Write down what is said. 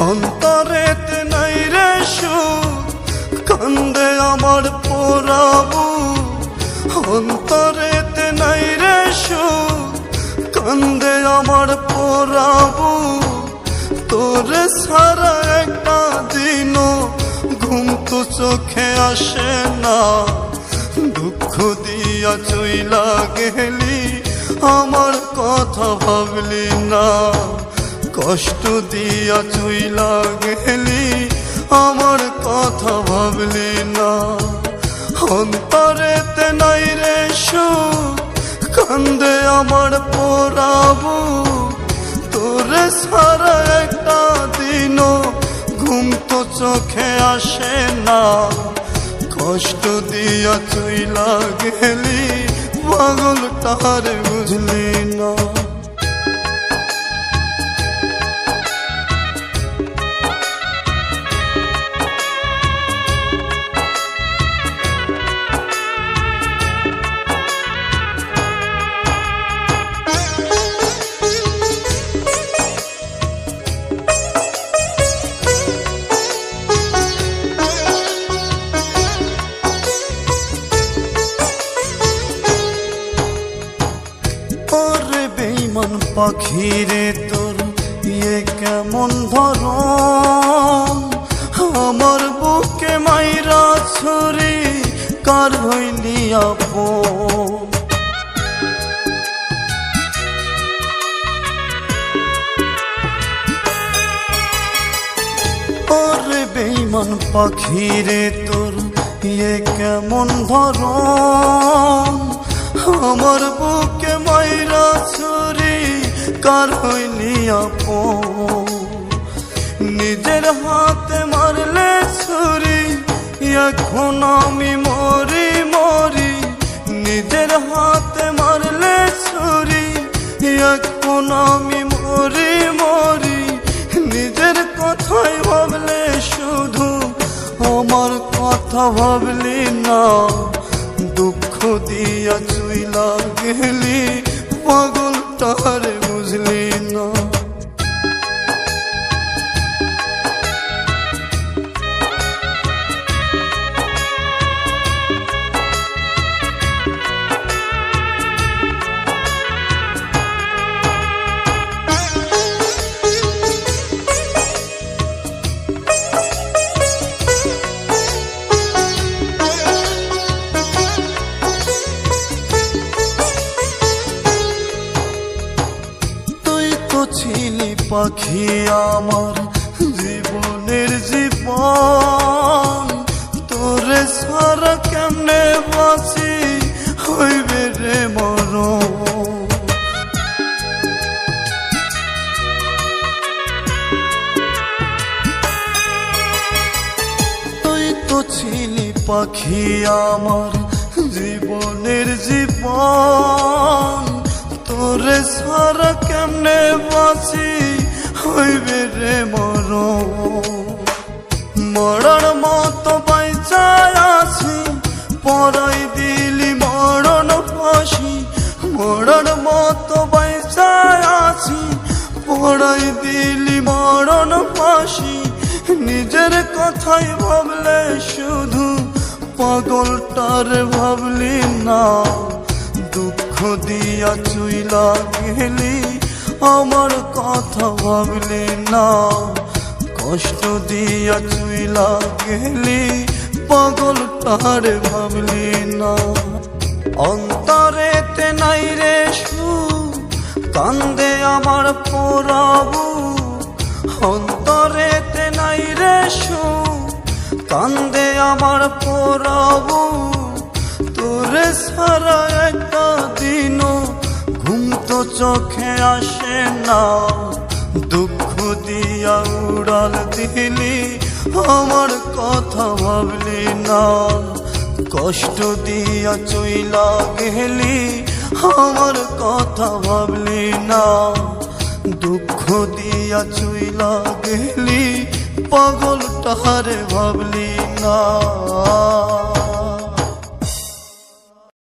অন্তরেতে নাই রে কান্দে আমার পোড়াবু। অন্তরেতে নাই রে কান্দে আমার পোড়াবু। তোরে সারা একটা দিনও ঘুম তো চোখে আসে না। দুঃখ দিয়া চইলা গেলি, আমার কথা ভাবলি না। কষ্ট দিয়া চইলা গেলি আমার কথা ভাবলি না। অন্তরেতে নাই রে কান্দে আমার পোড়াবু তোরে সারা একটা দিন ঘুম তো চোখে আসে না। কষ্ট দিয়া চইলা গেলি পাগল তার বুঝলি না। বেইমান পাখি রে তোর ইয়ে কেমন ধর আমার বুকে মাইরা ছুরি, কার হইলি আপন? ওরে বেইমান পাখি রে তোর ইয়ে কেমন ধর আমার বুকে মাইরা কার হইলি আপন। নিজের হাতে মারলে ছুরি, এখন আমি মরি মরি। নিজের হাতে মারলে ছুরি, এখন আমি মরি মরি। নিজের কথাই ভাবলে শুধু, আমার কথা ভাবলি না। দুঃখ দিয়া চুইলা গেলি পাগল তারে বুঝলি না পাখি আমার জীবনের জীবন। তোরে সারা কেমনে বাঁচি? হইবে রে মরণ। তুই তো ছিলি পাখি আমার জীবনের জীবন। তোরে সারা কেমনে বাঁচি? হইবে রে মর মরণ মতো আছি, পরাই দিলি মরণ ফাঁসি। মরণ মতো আছি পড়াই দিলি মরণ ফাঁসি। নিজের কথাই ভাবলে শুধু পাগলটার ভাবলি না, দুঃখ দিয়া চুইলা গেলি, আমার কথা ভাবলি না। কষ্ট দিয়া চুইলা গেলি, পাগলটার ভাবলি না। অন্তরেতে নাই রে সু কান্দে আমার পোড়াবু অন্তরেতে নাই রে সু কান্দে আমার পোড়াবু তোরে সারা একটা চোখে আসে না। দুঃখ দিয়া উড়াল দিলি, আমার কথা ভাবলি না। কষ্ট দিয়া চইলা গেলি, আমার কথা ভাবলি না। দুঃখ দিয়া চইলা গেলি, পাগল তাহারে ভাবলি না।